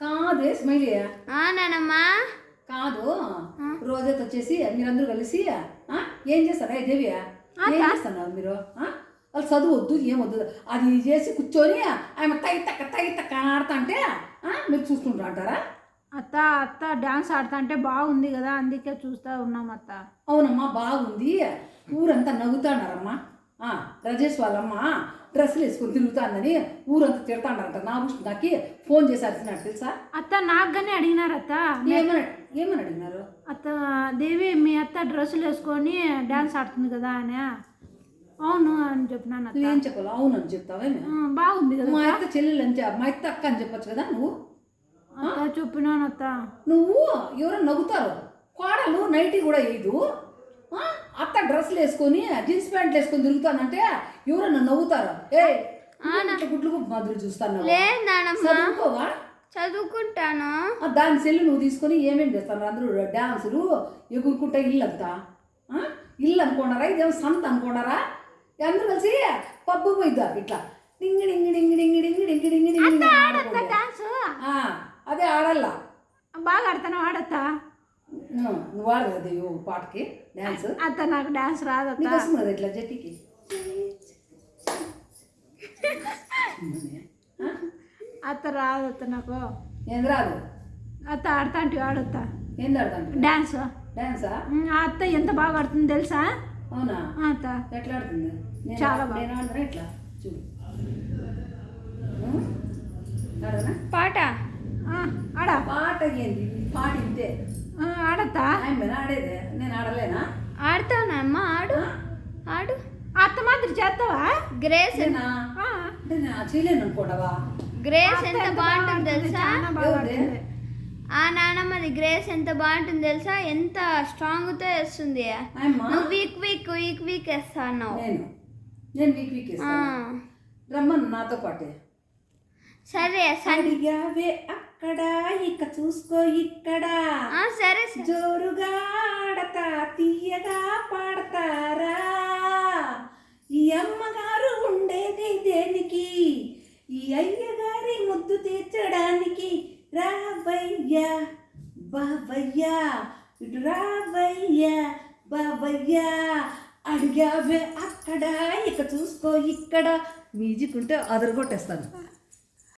కాదే స్మైలీ ఆ నానమ్మ. కాదు రోజైతే వచ్చేసి మీరందరూ కలిసి ఏం చేస్తారా దేవి? ఏం చేస్తున్నారు మీరు? వాళ్ళు చదువు వద్దు ఏం వద్దు. అది చేసి కూర్చొని ఆమె తగి తక్క తగి తక్క ఆడుతా అంటే మీరు చూసుకుంటూ అంటారా? అత్త అత్త డాన్స్ ఆడుతా అంటే బాగుంది కదా అందుకే చూస్తా ఉన్నాం అత్త. అవునమ్మా బాగుంది. ఊరంతా నవ్వుతాడారమ్మా రజేష్ వాళ్ళమ్మ డ్రెస్సులు వేసుకొని తిరుగుతాందని ఊరంతా తిడతాడారంట నా బుష్ నాకి ఫోన్ చేసి తెలుసా? అత్త నాకు కానీ అడిగినారు అత్త ఏమని ఏమని అడిగినారు? అత్త దేవి మీ అత్త డ్రెస్సులు వేసుకొని డాన్స్ ఆడుతుంది కదా అని. అవును అని చెప్పినాను నువ్వేం చెప్పాలి? అవునని చెప్తావేమే ఆ, బాగుంది కదా మా అత్త. చెల్లెలు అని మా అత్త అక్క అని చెప్పొచ్చు కదా నువ్వు? చెప్పినాను అత్త. నువ్వు ఎవరో నవ్వుతారు? కోడలు నైటీ కూడా వేయదు. డ్రెస్సులు వేసుకొని జీన్స్ ప్యాంట్లు వేసుకొని తిరుగుతానంటే ఎవరన్నా నవ్వుతారు? ఏ గుడ్లు మాదిరి చూస్తాను చదువుకోవా? చదువుకుంటాను. దాని సెల్లు నువ్వు తీసుకొని ఏమేమి చేస్తాను? అందరూ డాన్సులు ఎగురుకుంటే ఇల్లు అంతా? ఇల్లు అనుకున్నారా? ఇదేమో సంత అనుకున్నారా? అందరూ కలిసి పబ్బు పోయిద్దా ఇట్లా? డింగి డింగి డింగి డింగి డింగి డింగి డింగి డింగి అదే ఆడల్లా. బాగా ఆడతాను ఆడత్తా? ఆ, నువ్వు ఆడదు కదా పాటకి? డ్యాన్స్ అత్త నాకు డాన్స్ రాదత్త. నీకు వస్తుంది కదా ఇట్లా జట్టికి? అత్త రాదత్త నాకు. ఏం రాదు? అత్త ఆడతా అంటే ఆడత్తా. ఏం ఆడుతాను డాన్స్ డాన్సా ఉమ్, ఆ అత్త ఎంత బాగా ఆడుతుంది తెలుసా? అవునా? అత్త. ఎట్లా ఆడుతుంది? చాలా ఆడ- బాగా. నేను ఆడతాను ఇట్లా చూడు. పాట? ఆడా? పాట ఏంది? పాట ఇంతే. ఆ, ఆడత్తా ఆయన ఆడేదే. నేను ఆడలేనా? ఆడతానమ్మా ఆడు. ఆడు. అత్త మాదిరి చేస్తావా? గ్రేస్ చేయలేను అనుకోవడవా గ్రేస్ ఎంత బాగుంటుంది తెలుసా. ఆ నానమ్మది గ్రేస్ ఎంత బాగుంటుంది తెలుసా? ఎంత స్ట్రాంగ్తో వేస్తుంది నువ్వు వీక్ వీక్ వీక్ వీక్ వేస్తాను నేను. నేను వీక్ వీక్ వేస్తాను రమ్మను నాతో పాటే. సరే అడిగావే అక్కడ ఇక చూసుకో ఇక్కడ. సరే జోరుగా ఆడతా తీయగా పాడతారా? ఈ అమ్మగారు ఉండేది దేనికి? ఈ అయ్యగారి ముద్దు తీర్చడానికి రావయ్యా బావయ్యా ఇటు రావయ్యా బావయ్యా. అడిగావే అక్కడ ఇక చూసుకో ఇక్కడ. మ్యూజిక్ ఉంటే అదరగొట్టేస్తాను.